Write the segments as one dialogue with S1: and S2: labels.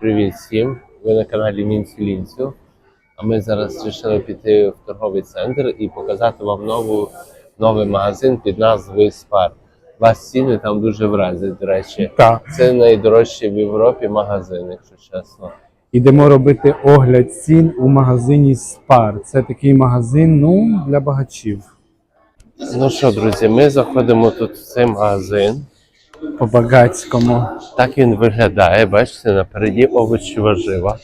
S1: Привіт всім! Ви на каналі Мінці Лінцю. А ми зараз вирішили піти в торговий центр і показати вам нову, новий магазин під назвою Спар. Вас ціни там дуже вразять, до речі.
S2: Так.
S1: Це найдорожчий в Європі магазин, якщо чесно.
S2: Ідемо робити огляд цін у магазині Спар. Це такий магазин, ну, для багачів.
S1: Ну що, друзі, ми заходимо тут в цей магазин.
S2: По багацькому.
S1: Так він виглядає. Бачите, напереді овочі важива,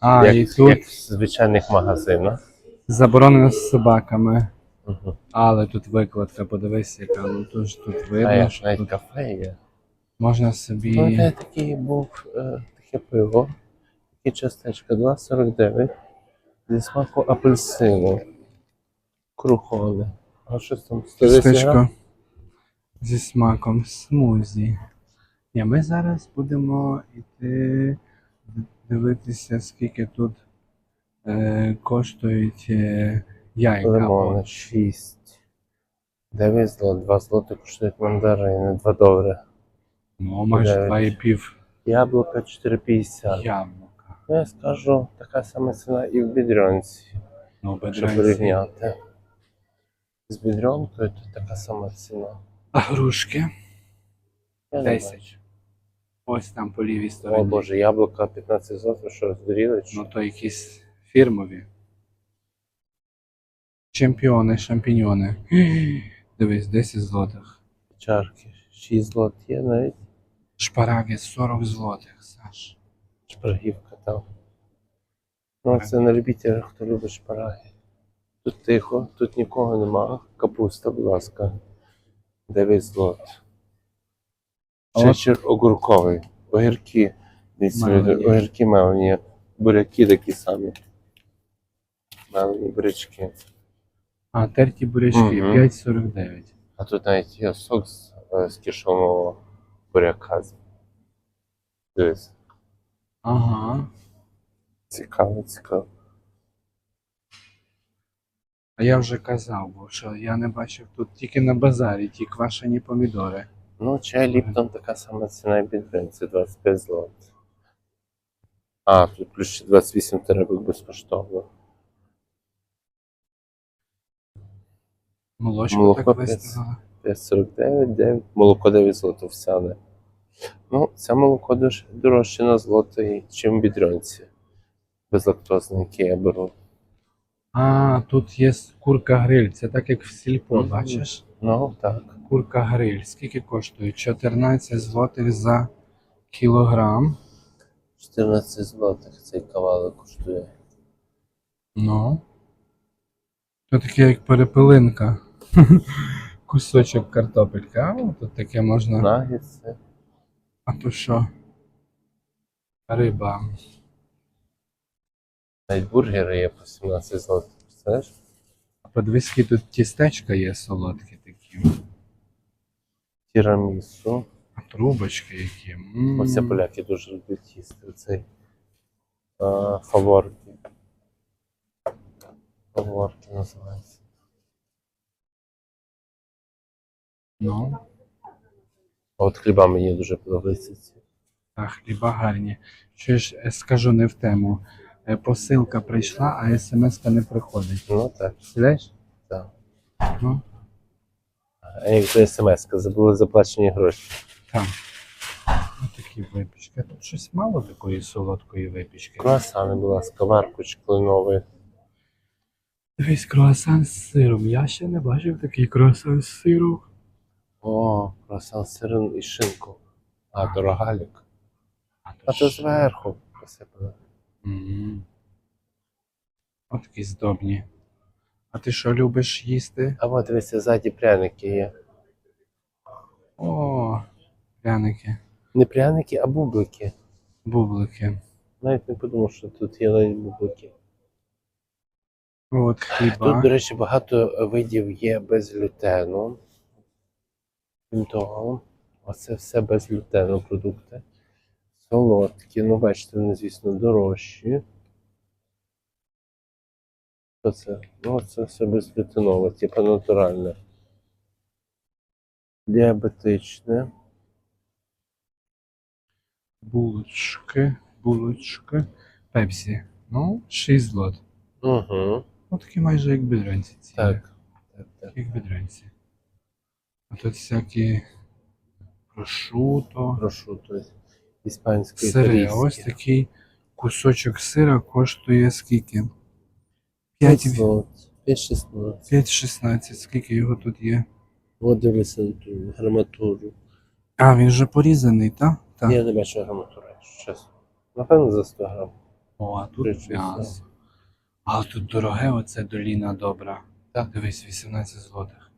S2: А,
S1: як,
S2: і тут
S1: як в звичайних магазинах.
S2: заборонено з собаками.
S1: Угу.
S2: Але тут викладка, подивись, яка ну тож тут видно, що
S1: навіть
S2: тут
S1: кафе є.
S2: можна
S1: Ну,
S2: собі.
S1: де такий був е, таке пиво, таке частечко 2,49 зі смаку апельсину. Крухоне. А що там? 110 грам?
S2: Зі смаком смузі. Ні, ми зараз будемо йти дивитися, скільки тут е, коштують е, яйка.
S1: Лимони 6. 9 злот, 2 злоти коштують мандарини, 2 долари.
S2: Ну, майже
S1: Дев'ять.
S2: 2,5
S1: Яблука 4,50.
S2: яблука.
S1: Ну, я скажу, така сама ціна і в бідрянці,
S2: Ну,
S1: щоб
S2: бедранці.
S1: порівняти. З бідрянкою то така сама ціна.
S2: А грушки?
S1: Я не
S2: 10.
S1: бачу.
S2: Ось там по лівій стороні.
S1: О боже, яблука 15 злотих, що здуріли? чи
S2: Ну, то якісь фірмові. Чемпіони, шампіньони. Дивись, 10 злотих.
S1: Чарки. 6 злот є навіть.
S2: Шпараги 40 злотих, Саш.
S1: Шпаргівка там. Ну, це на любителя, хто любить шпараги. Тут тихо, тут нікого нема. Капуста, будь ласка. 9 злот. Чечер огурковий. Огірки. Дивіться,
S2: Мелені.
S1: огірки мелені. Буряки такі самі. Мелені бурячки.
S2: А, терті бурячки
S1: Мгм.
S2: 5,49.
S1: А тут навіть є сок з, е, з кишового буряка. Дивись.
S2: Ага.
S1: Цікаво, цікаво.
S2: А я вже казав, бо що я не бачив тут тільки на базарі ті квашені помідори.
S1: Ну, чай Ліптон така сама ціна і бідринці, 25 злот. А, тут плюс ще 28 теребок безкоштовно.
S2: Молочко
S1: Молоко
S2: так
S1: п'ять.
S2: виставила.
S1: 5,49, 9, молоко 9 злотих всяне. Ну, це молоко дуже дорожче на злото, ніж в бідрянці. Безлактозне, яке я беру.
S2: А, тут є курка гриль. Це так як в сільпо, бачиш?
S1: Ну, так.
S2: Курка гриль. Скільки коштує? 14 злотих за кілограм.
S1: 14 злотих цей кавалик коштує.
S2: Ну. То таке як перепелинка. Кусочок картопелька. А, тут таке можна.
S1: Нагідси.
S2: А то що? Риба.
S1: Навіть бургери є по 17 злотих. Представляєш?
S2: А подивись, які тут тістечка є солодкі такі.
S1: Тірамісу.
S2: А трубочки які. М.
S1: Оце поляки дуже люблять їсти. Цей фаворки. Фаворки називається.
S2: Ну,
S1: А от хліба мені дуже подобаються ці.
S2: а хліба гарні. Що ж е, скажу не в тему. Е, Посилка прийшла, а смс не приходить.
S1: Ну так,
S2: Представляєш?
S1: так.
S2: Ну,
S1: А як смс забули заплачені гроші.
S2: там. Ось такі випічки. Тут щось мало такої солодкої випічки.
S1: Круасани, будь ласка, варкуч кленовий.
S2: Дивись, круасан з сиром. Я ще не бачив такий круасан з сиром.
S1: О, круасан з сиром і шинку. А, то рогалік.
S2: А
S1: А то зверху посипано.
S2: От такі здобні. А ти що любиш їсти?
S1: А от дивіться, ззаді пряники є.
S2: О, пряники,
S1: Не пряники, а бублики.
S2: бублики.
S1: Навіть не подумав, що тут є навіть бублики.
S2: От
S1: Тут, до речі, багато видів є без глютену. Крім того, оце все без глютену продукти. Солодкі, ну бачите, вони, звісно, дорожчі. Що це? Ну, це все безглютенове, типу натуральне. Діабетичне.
S2: Булочки. булочка. Пепсі. Ну, 6 злот.
S1: Угу.
S2: Ну, такі майже як бедранці. ціни.
S1: Так. Так, так.
S2: Як бедранці. А тут всякі прошуто.
S1: Прошу, есть
S2: Сири. А ось такий кусочок сира коштує скільки? 5,
S1: 5-16.
S2: 5,16. Скільки його тут є?
S1: От дивися на ту граматуру.
S2: А, він вже порізаний, так? Так.
S1: Я не бачу граматури, чесно. Напевно, за 100 грам.
S2: О, а тут м'ясо. А тут дороге, оце доліна добра.
S1: Так.
S2: Дивись, 18 злотих.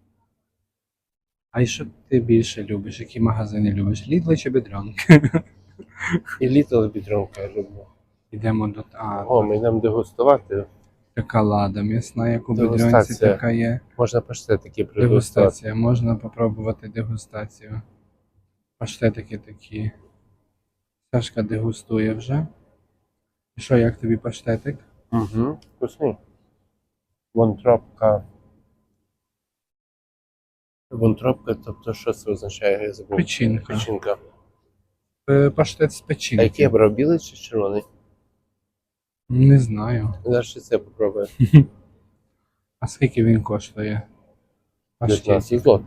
S2: А і що ти більше любиш? Які магазини любиш? Лідли чи бедронки?
S1: І літл підтримка я люблю.
S2: Йдемо до. А,
S1: О, ми йдемо дегустувати.
S2: така лада м'ясна, як у
S1: Дегустація.
S2: така є.
S1: Можна паштетики приготувати.
S2: Дегустація. Можна попробувати дегустацію. Паштетики такі. Сашка дегустує вже. І що, як тобі паштетик?
S1: Угу. Вкусний. Вонтробка. Вонтробка, тобто що це означає? Я забув.
S2: Печінка.
S1: Печінка.
S2: Е, Паштет з
S1: А
S2: печінки.
S1: який я брав, білий чи червоний?
S2: Не знаю.
S1: Зараз ще це попробую.
S2: А скільки він коштує?
S1: 19 злот.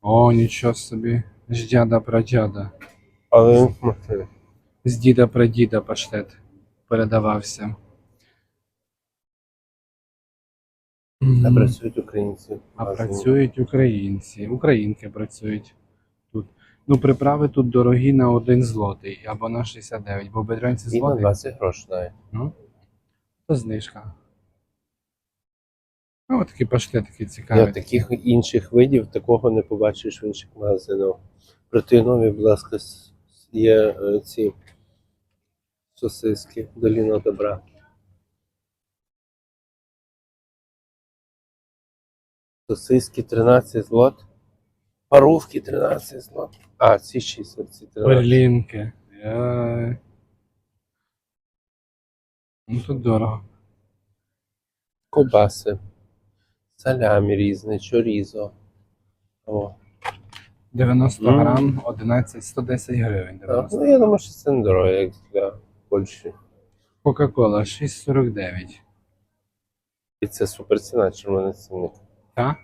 S2: О, нічого собі. З дяда прадяда.
S1: Але він смачний.
S2: З діда прадіда паштет передавався.
S1: А працюють українці.
S2: А працюють українці, українки працюють. Ну, приправи тут дорогі на 1 злотий або на 69, бо бедранці
S1: І на
S2: злотий,
S1: 20 грошей навіть.
S2: ну, то знижка. Ну, от такі паштетики
S1: Я
S2: цікаві.
S1: таких інших видів такого не побачиш в інших магазинах. Проти будь ласка, с- є е, ці сосиски Доліна добра. Сосиски 13 злот. Парувки 13 злот. А, ці 6, ці 13.
S2: Берлінки. Яй. Ну тут дорого.
S1: Ковбаси. Салямі різне, чорізо. О.
S2: 90
S1: Мгм.
S2: грам, 11, 110 гривень.
S1: Так,
S2: 90.
S1: Ну, я думаю, що це недорого, як для Польщі.
S2: Кока-кола 6,49.
S1: І це супер ціна, червоний цінник.
S2: Так?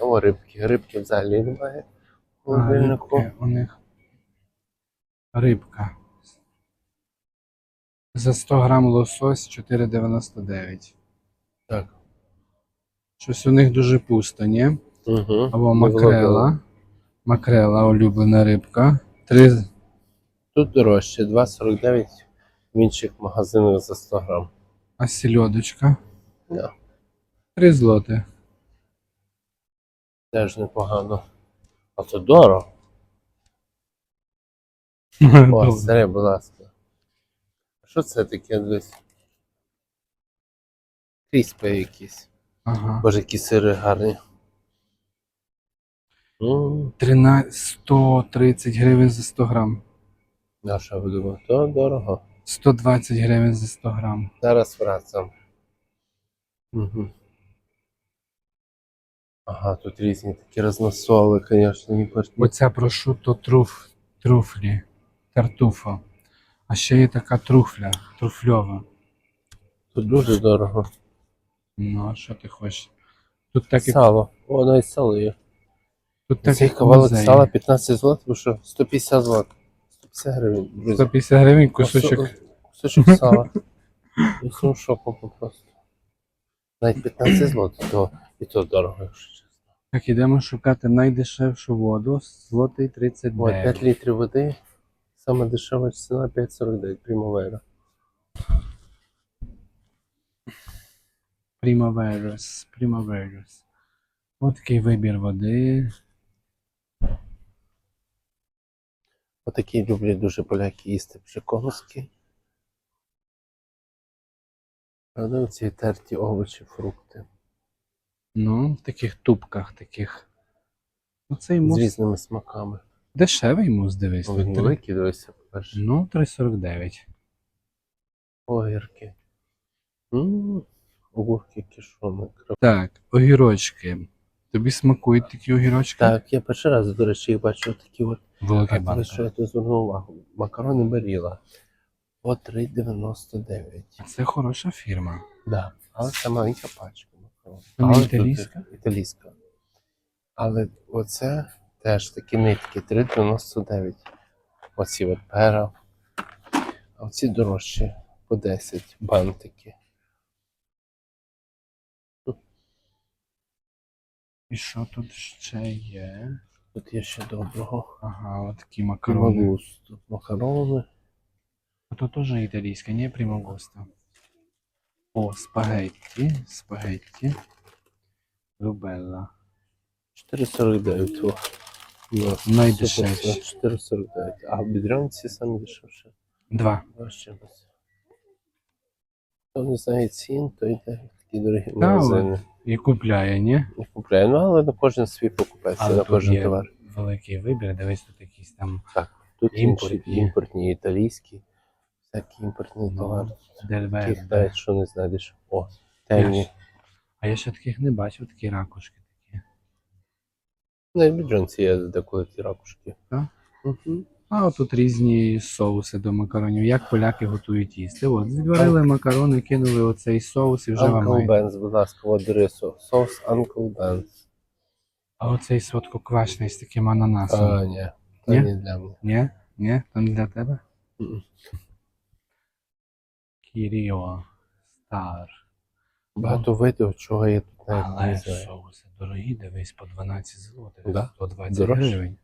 S1: О, рибки. Рибки взагалі немає. холодильнику.
S2: рибки у них. Рибка. За 100 грам лосось 4,99.
S1: Так.
S2: Щось у них дуже пусто, ні?
S1: Угу.
S2: Або макрела. Макрела, улюблена рибка. 3...
S1: Тут дорожче, 2,49 в інших магазинах за 100 грам.
S2: А сільодочка.
S1: Да.
S2: 3 злоти.
S1: Теж непогано. А то дорого. О,
S2: Добре.
S1: будь ласка. Що це таке десь? Кріспи якісь.
S2: Ага.
S1: Боже, які сири гарні. М,
S2: 13... 130 гривень за 100 грам.
S1: А що ви думаєте? То дорого.
S2: 120 гривень за 100 грам.
S1: Зараз врацам. Угу. Ага, тут різні такі розносоли, звісно, імпортні.
S2: Оця прошуто труф, труфлі, тартуфа. А ще є така труфля, труфльова.
S1: Тут дуже дорого.
S2: Ну, а що ти хочеш? Тут так як,
S1: Сало. О, навіть сало є.
S2: тут так
S1: Цей
S2: як
S1: кавалок
S2: музеї.
S1: сала 15 злотих, ви що? 150 злотих. 150 гривень, друзі.
S2: 150 гривень кусочок.
S1: Кусо- Кусочок сала. Шоком просто. Навіть 15 злотих, то і то дорого, якщо чесно.
S2: Так, ідемо шукати найдешевшу воду. Злотий
S1: Ой,
S2: 39.
S1: 5 літрів води. Саме дешева ціна 5,49 Primavera.
S2: Primaveras. Primaveras. Ось такий вибір води.
S1: Отакі люблять дуже поляки їсти пшиконські. Правда, оці терті овочі, фрукти.
S2: Ну, в таких тубках таких. Ну, цей
S1: З різними смаками.
S2: дешевий мус, дивись.
S1: Ну, Він великий, дивися, по-перше.
S2: Ну, 3,49.
S1: Огірки. Огурки кишони.
S2: Так, огірочки. Тобі смакують такі огірочки?
S1: Так, я перший раз, до речі, їх бачу такі от.
S2: Великий
S1: А, що я тут звернув увагу? Макарони Баріла. по 3,99.
S2: Це хороша фірма.
S1: Да. Але це маленька пачка
S2: Вона
S1: тут
S2: італійська?
S1: Італійська. Але оце теж такі нитки 3,99. Оці от пера. А оці дорожчі по 10 бантики.
S2: І що тут ще є?
S1: Тут є ще доброго.
S2: Ага, от такі макарони.
S1: Примагусту. Макарони.
S2: А то теж італійська, не примагуста. О, спагетті, спагетті. Рубелла.
S1: 4,49. о. Ну,
S2: Найдешевші.
S1: супер, 4,49. А в бідрянці самі дешевше.
S2: Два.
S1: Два з чимось. Хто не знає цін, то йде в такі дорогі магазини.
S2: І купляє, ні?
S1: Не купляє. Ну, але на кожен свій покупець, на
S2: тут
S1: кожен
S2: є
S1: товар.
S2: великий вибір, дивись, тут якісь там
S1: Тут
S2: Імпортні.
S1: імпортні, імпортні, італійські, всякі імпортні
S2: Ну,
S1: товари. Таких навіть що не знайдеш. О, темні.
S2: А я ще таких не бачив, такі ракушки такі.
S1: На біджанці є деколи ті ракушки.
S2: Так?
S1: Угу.
S2: А от тут різні соуси до макаронів. Як поляки готують їсти. От, відварили макарони, кинули оцей соус і вже вам
S1: Uncle. Будь ласка, от рису. Соус Uncle Ben's.
S2: А оцей сладкоквашний з таким ананасом.
S1: А, ні. Та
S2: Ні?
S1: для мене.
S2: Ні? Ні? То не для тебе?
S1: Мгм.
S2: Кіріо. Стар.
S1: Багато видів, чого я тут навіть не
S2: Але
S1: знаю.
S2: соуси дорогі, дивись, по 12 злотих.
S1: Да?
S2: 120
S1: Дорожче?
S2: гривень.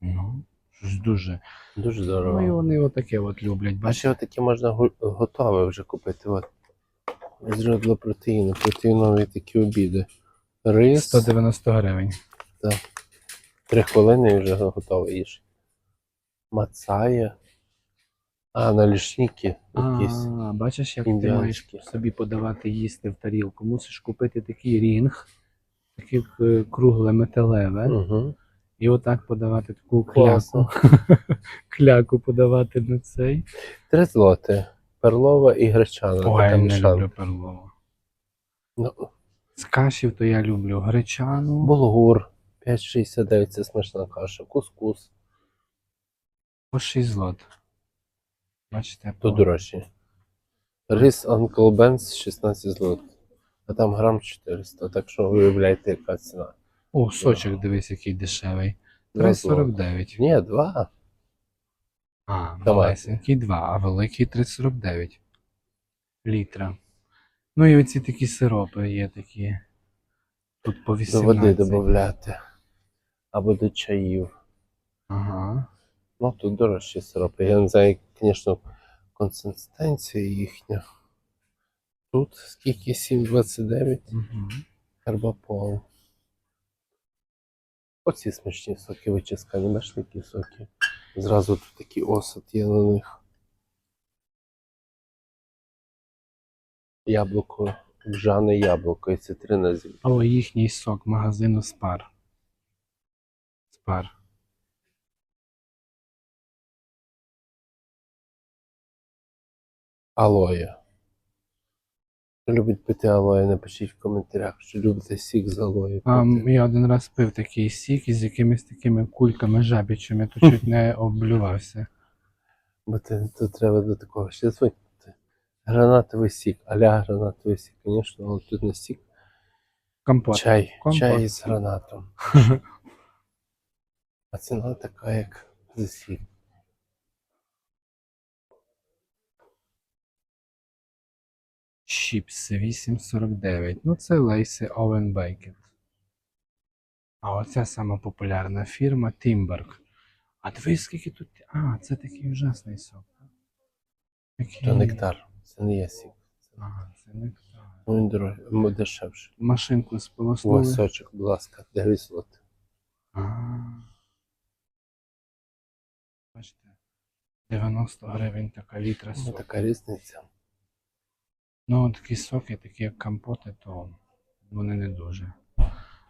S2: Ну, щось дуже.
S1: Дуже
S2: Ну і
S1: здорово.
S2: вони отаке от люблять.
S1: А
S2: Бачиш?
S1: ще такі можна готове вже купити. От. Зробло протеїну, протеїнові такі обіди. Рис,
S2: 190 гривень.
S1: три хвилини і вже готовий їж. Мацає. А, налішники якісь.
S2: А, бачиш, як ти
S1: індіанські.
S2: маєш собі подавати їсти в тарілку. Мусиш купити такий рінг, таке е, кругле металеве,
S1: Угу.
S2: і отак подавати таку
S1: Класно.
S2: кляку. кляку подавати на цей.
S1: Три злоти. Перлова і гречана.
S2: Ой,
S1: така
S2: я не
S1: мішанка.
S2: люблю перлову.
S1: Ну,
S2: З кашів то я люблю гречану.
S1: Булгур 5,69 це смачна каша. Кускус.
S2: По 6 злот. Бачите,
S1: То дорожче. Рис Uncle Ben's 16 злот. А там грам 400, так що виявляєте, яка ціна.
S2: О, сочок, дивись, який дешевий. 3,49.
S1: Ні, два.
S2: А,
S1: Давай.
S2: малесенький 2, а великий 3,49 літра. Ну і оці такі сиропи є такі. Тут по
S1: До води додати. Або до чаїв.
S2: Ага.
S1: Ну, тут дорожчі сиропи. Я не знаю, звісно, консистенція їхня. Тут скільки 7,29
S2: Угу.
S1: карбапол. Оці смачні соки вичискані, бачиш такі соки. Зразу тут такий осад є на них. Яблуко, вжане яблуко і цитрина зі.
S2: О, їхній сок магазину Спар. Спар.
S1: Алоє. Хто любить пити алоє, напишіть в коментарях, що любите сік з алоє.
S2: А,
S1: пити.
S2: я один раз пив такий сік із якимись такими кульками жабічими, то чуть не облювався.
S1: Бо ти, то треба до такого ще звикнути. Гранатовий сік, аля гранатовий сік, звісно, але тут не сік.
S2: Компот.
S1: Чай,
S2: Компот.
S1: чай з гранатом. А ціна така, як за сік.
S2: Чіпси 8,49. Ну, це лейси Owen Baked. А оця сама популярна фірма Timberg. А дивись, скільки тут. А, це такий ужасний сок. Такий...
S1: То нектар, це не є сік.
S2: А, це нектар.
S1: Ну, він дорогий, дешевший.
S2: Машинку
S1: Ось
S2: сполоснули.
S1: сочок, будь ласка, 9 злотих.
S2: А. Бачите, 90 гривень така літра
S1: Ну,
S2: соку.
S1: така різниця.
S2: Ну, такі соки, такі як компоти, то вони не дуже.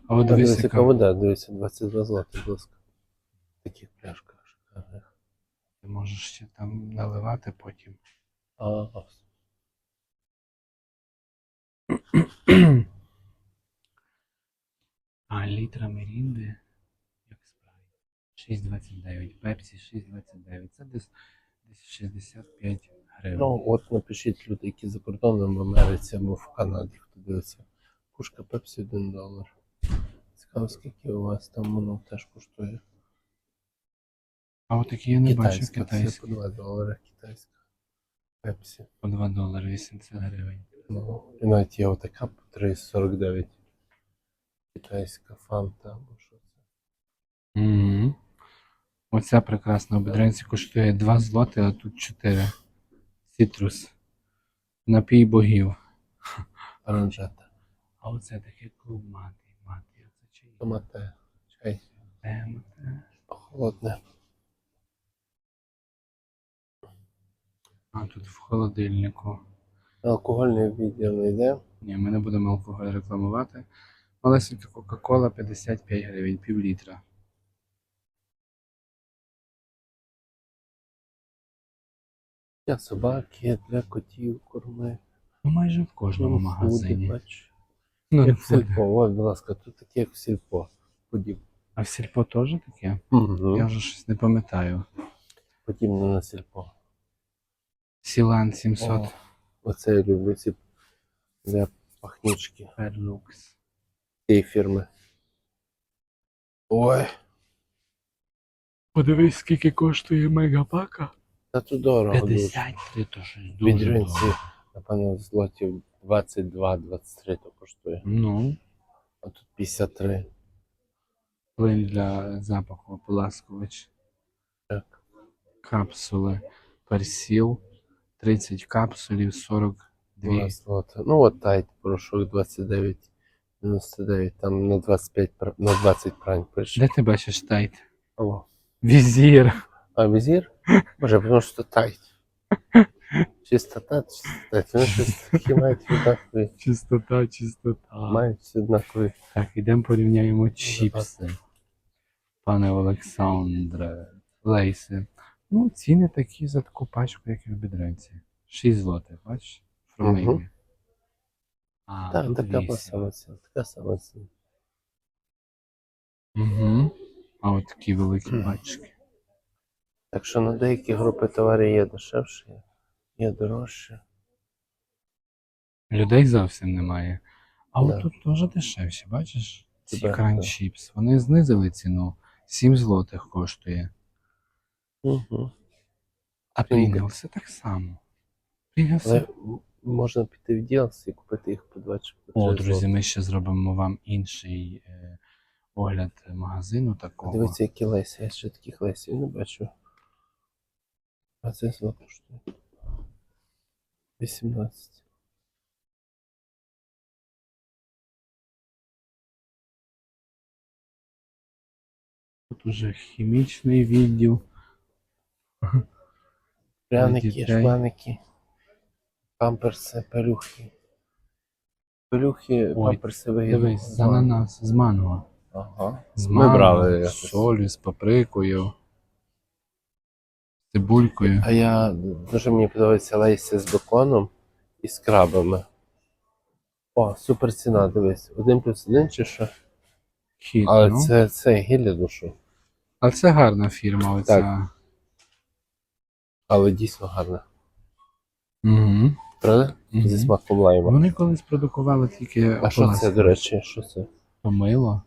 S2: А от дивись,
S1: Дивіться,
S2: яка
S1: вода, дивіться, 22 злоти, будь ласка. Таких пляшках шикарних.
S2: ти можеш ще там наливати потім.
S1: А,
S2: А літра Мірінди, як спрайт, 6,29, Пепсі 6,29. Це десь, десь 65 гривень.
S1: Ну, от напишіть люди, які за кордоном в Америці або в Канаді, хто дивиться. Пушка Пепсі 1 долар. Цікаво, скільки у вас там воно теж коштує.
S2: А от такі я не бачив китайські.
S1: по 2 долари китайська. Пепсі.
S2: По 2 долари 80 гривень.
S1: Ну, і навіть є отака по 3,49. Китайська фанта або що це.
S2: Угу. Оця прекрасна обідренці коштує 2 злоти, а тут 4. Цитрус. Напій богів.
S1: Оранжета.
S2: А оце таке клуб мати. Мати, а це чиї?
S1: Томате. Чай.
S2: Е, мати.
S1: Холодне.
S2: А тут в холодильнику.
S1: Алкогольний відділ не йде.
S2: Ні, ми не будемо алкоголь рекламувати. Малесенька Кока-Кола 55 гривень, пів літра.
S1: Для собаки, для котів, корми.
S2: Ну майже в кожному
S1: Фуди,
S2: магазині.
S1: бач.
S2: Ну,
S1: Як в сільпо. Ось, будь ласка, тут таке як в сільпо. Подіб.
S2: А в сільпо теж таке?
S1: Угу.
S2: Я вже щось не пам'ятаю.
S1: Подібно на сільпо.
S2: Сілан 700
S1: О. Оце я люблю ці для пахнючки
S2: Перлукс.
S1: цієї фірми. Ой,
S2: Подивись, скільки коштує мегапака.
S1: Та тут дорого дуже.
S2: 53, то щось дуже
S1: Відринці,
S2: дорого.
S1: напевно, злотів 22-23 то коштує.
S2: Ну,
S1: А тут 53.
S2: плин для запаху, ополаскувач.
S1: Так.
S2: Капсули. Персіл. 30 капсулів, 42.
S1: Два злота. Ну от тайт порошок 29,99. Там на 25 пр- на 20 прань пише.
S2: Де ти бачиш тайт?
S1: О.
S2: Візір.
S1: А візір? Боже, тому що тайт. Чистота, чистота. Щось такі мають однакові.
S2: Чистота, чистота.
S1: Мають всі однакові.
S2: Так, ідемо порівняємо чіпси. Пане Олександре, лейси. Ну, ціни такі за таку пачку, як і в бідренці. 6 злотих, бачиш? Фромеймі.
S1: Мгм.
S2: А,
S1: Так,
S2: тут
S1: така
S2: 8.
S1: сама ціна. Така сама ціна.
S2: Угу. А от такі великі пачки.
S1: Так що на деякі групи товарів є дешевше, є дорожче.
S2: Людей зовсім немає. А
S1: Да.
S2: от тут теж дешевші, бачиш? Ці
S1: Тебе,
S2: кран
S1: да.
S2: Вони знизили ціну. 7 злотих коштує.
S1: Угу.
S2: А. Прінглси так само.
S1: Але можна піти в ділс і купити їх по 2 чи по 3
S2: О, друзі, ми ще зробимо вам інший е, огляд магазину такого.
S1: Дивіться, які лесі. Я ще таких лесів не бачу. А це зло коштує. 18.
S2: Тут уже хімічний відділ.
S1: Пряники,
S2: дітей.
S1: шманики, памперси, пелюхи. Пелюхи,
S2: Ой,
S1: памперси вигідно.
S2: Дивись, з ананас, з манго.
S1: Ага.
S2: З
S1: Ми
S2: манго,
S1: брали
S2: з
S1: якось.
S2: солью, з паприкою, цибулькою.
S1: А я дуже мені подобається лейси з беконом і з крабами. О, супер ціна, дивись. Один плюс один чи що?
S2: Хіт,
S1: Але
S2: ну.
S1: це, це гілля душу.
S2: Але це гарна фірма. Оця.
S1: Але дійсно гарна.
S2: Угу.
S1: Правда?
S2: Мгм.
S1: Зі смаком лайма.
S2: Вони колись продукували тільки
S1: А що це, до речі? Що це?
S2: Помило.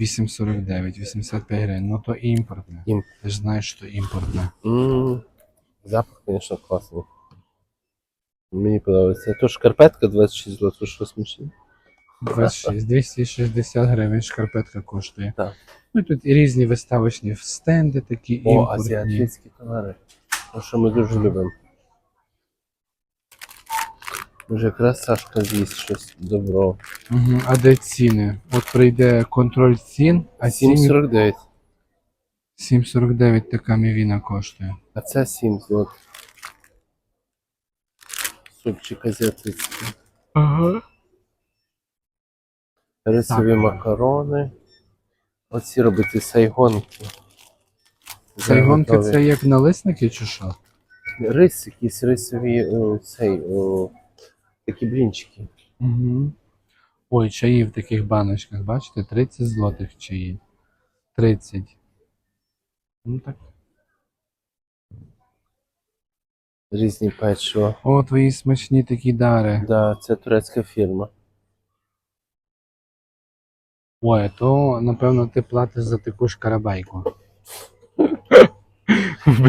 S2: 8,49, 85 гривень. Ну то імпортне.
S1: Імп-
S2: Ти ж знаєш, що імпортне.
S1: М, Запах, звісно, класний. Мені подобається. То шкарпетка 26 злотих, що смачно.
S2: 26, 260 гривень шкарпетка коштує.
S1: Так.
S2: Ну і тут і різні виставочні стенди такі
S1: О,
S2: імпортні.
S1: азіатські товари. То, що ми дуже любимо. Може, якраз Сашка з'їсть щось добро.
S2: Угу. А де ціни? От прийде контроль цін, а ціни
S1: 7,49.
S2: 7,49 така мівіна коштує.
S1: А це 7 злотих. Супчик азіатський.
S2: Ага.
S1: Рисові
S2: Так.
S1: макарони. Оці робити сайгонки.
S2: Сайгонки це як налисники чи що?
S1: Рис, якісь рисові о, цей, о, такі блінчики.
S2: Угу. Ой, чаї в таких баночках, бачите, 30 злотих чаї. 30. Ну так.
S1: Різні печиво.
S2: О, твої смачні такі дари.
S1: Да, це турецька фірма.
S2: Ой, то напевно ти платиш за таку ж карабайку. В.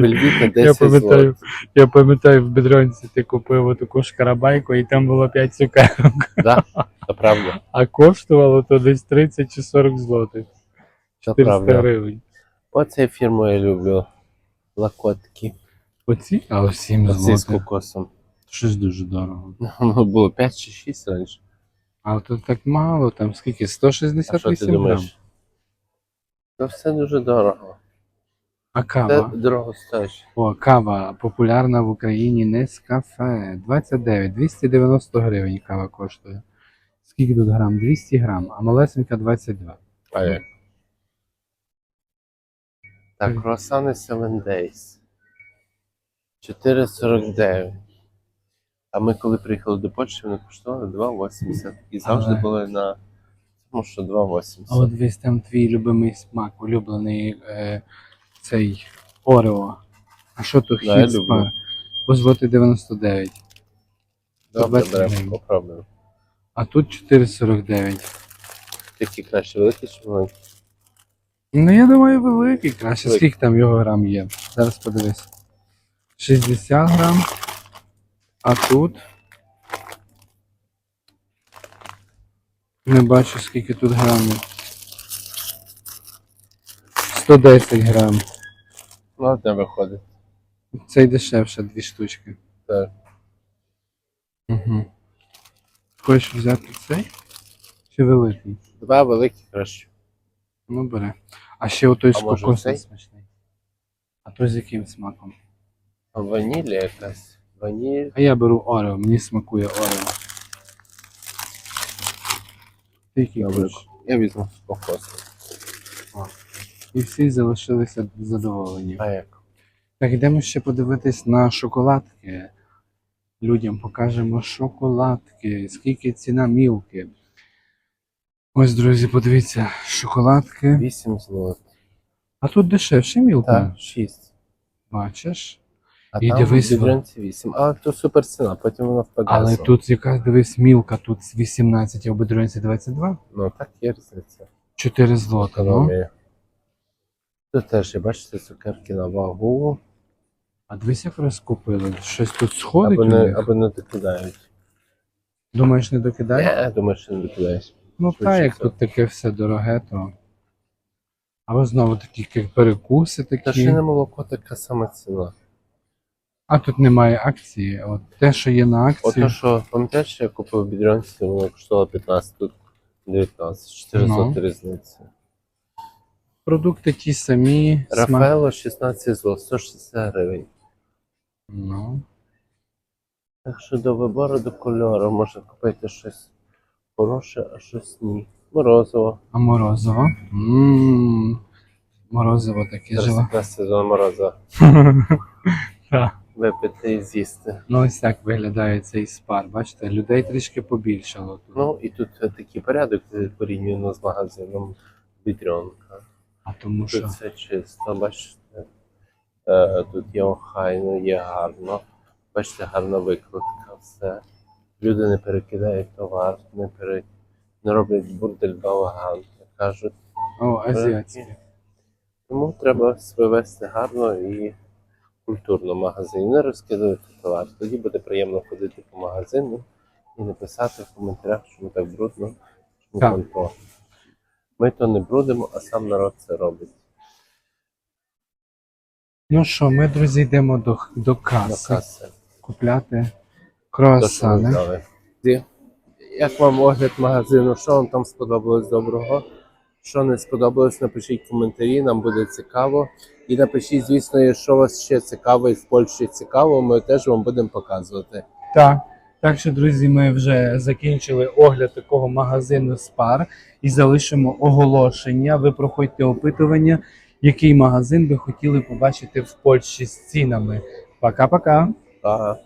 S1: Бельвіта
S2: Я пам'ятаю, я пам'ятаю, в Бедронці ти купив таку ж карабайку, і там було 5 цукерок.
S1: Да, це правда.
S2: А коштувало то десь 30 чи 40 злотих.
S1: Це
S2: 400
S1: правда.
S2: гривень.
S1: Оцю фірму я люблю. Лакотки.
S2: Оці? А 7
S1: Оці з
S2: злотих.
S1: кокосом.
S2: Щось дуже дорого.
S1: Ну, було 5 чи 6 раніше.
S2: А тут так мало, там скільки?
S1: А що
S2: 168
S1: ти
S2: грам.
S1: думаєш? Це все дуже дорого.
S2: А кава?
S1: дорого стоїть.
S2: О, кава популярна в Україні Нескафе. 29, 290 гривень кава коштує. Скільки тут грам? 200 грам, а малесенька 22.
S1: А як? Так, круасани 7 Days. 4,49. А ми коли приїхали до Польщі, вони коштували 2,80. І завжди
S2: Але-
S1: були на тому, що
S2: А
S1: 2,80.
S2: от весь там твій любимий смак, улюблений е, цей Орео. А що то
S1: Да, я
S2: хіт
S1: люблю.
S2: спар? По 99.
S1: Добре,
S2: 20
S1: беремо,
S2: гривень.
S1: попробуємо.
S2: А тут 4,49.
S1: Такі краще великі чи маленькі?
S2: Ну, я думаю, великий краще.
S1: Великий.
S2: Скільки там його грам є? Зараз подивись. 60 грам. А тут. Не бачу, скільки тут грамів. 110 грам.
S1: Ну, одне виходить.
S2: Цей дешевше, дві штучки.
S1: Так.
S2: Угу. Хочеш взяти цей? Чи великий?
S1: Два великі краще.
S2: Ну, бери. А ще отой
S1: А
S2: з
S1: може
S2: кокосом
S1: цей?
S2: смачний. А то з яким смаком?
S1: А ванілля якась. Ваніль.
S2: А я беру Орео, мені смакує Орео. Ти який
S1: Добре.
S2: хочеш?
S1: Я візьму з кокосом.
S2: І всі залишилися задоволені.
S1: А як?
S2: Так, йдемо ще подивитись на шоколадки. Людям покажемо шоколадки, скільки ціна мілки. Ось, друзі, подивіться, шоколадки.
S1: 8 злотих.
S2: А тут дешевше мілка.
S1: Так, 6.
S2: Бачиш?
S1: А
S2: І
S1: там
S2: дивись,
S1: в 8. А то супер ціна, потім вона впаде.
S2: Але тут якась дивись, мілка, тут 18, а в бедронці 22.
S1: Ну так є різниця.
S2: 4 злота. Ну.
S1: Тут теж, бачите, цукерки на вагу.
S2: А дивись, як розкупили. Щось тут сходить.
S1: Або
S2: у
S1: не,
S2: них?
S1: або не докидають.
S2: Думаєш, не докидай?
S1: Я думаю, що не докидаєш.
S2: Ну
S1: Швидше
S2: так, як
S1: всього.
S2: тут таке все дороге, то. Або знову такі як перекуси
S1: Та
S2: такі.
S1: ще не молоко така сама ціна.
S2: А тут немає акції. От те, що є на акції.
S1: Ото що, пам'ятаєш, що я купив в Бідронці, воно коштувало 15, тут 19, 4
S2: Ну.
S1: злоти різниці.
S2: Продукти ті самі.
S1: Рафаело 16 злот, 160 гривень.
S2: Ну.
S1: Так що до вибору до кольору можна купити щось хороше, а щось ні. Морозиво.
S2: А морозиво? Ммм. Морозиво таке живе.
S1: якраз сезон морозива.
S2: Так.
S1: Випити і з'їсти.
S2: Ну ось так виглядає цей спар. Бачите, людей трішки побільшало тут.
S1: Ну і тут такий порядок порівняно з магазином Бітрьонка.
S2: А тому що.
S1: Тут все чисто, бачите. Е, тут є охайно, є гарно. Бачите, гарна викладка, все. Люди не перекидають товар, не, пере... не роблять бурдель балаган, як кажуть.
S2: О, азіатські.
S1: Тому треба себе вести гарно і культурно в магазині, не розкидувати товар. Тоді буде приємно ходити по магазину і не писати в коментарях, чому так брудно, чому
S2: Так.
S1: Ми то не брудимо, а сам народ це робить.
S2: Ну що, ми, друзі, йдемо до, до
S1: До
S2: каси
S1: каси.
S2: купляти круасани.
S1: Як вам огляд магазину? Що вам там сподобалось доброго? Що не сподобалось, напишіть коментарі, нам буде цікаво. І напишіть, звісно, що вас ще цікаво і в Польщі цікаво, ми теж вам будемо показувати.
S2: Так. Так що, друзі, ми вже закінчили огляд такого магазину Спар і залишимо оголошення. Ви проходьте опитування, який магазин ви хотіли побачити в Польщі з цінами. Пока-пока!
S1: Па.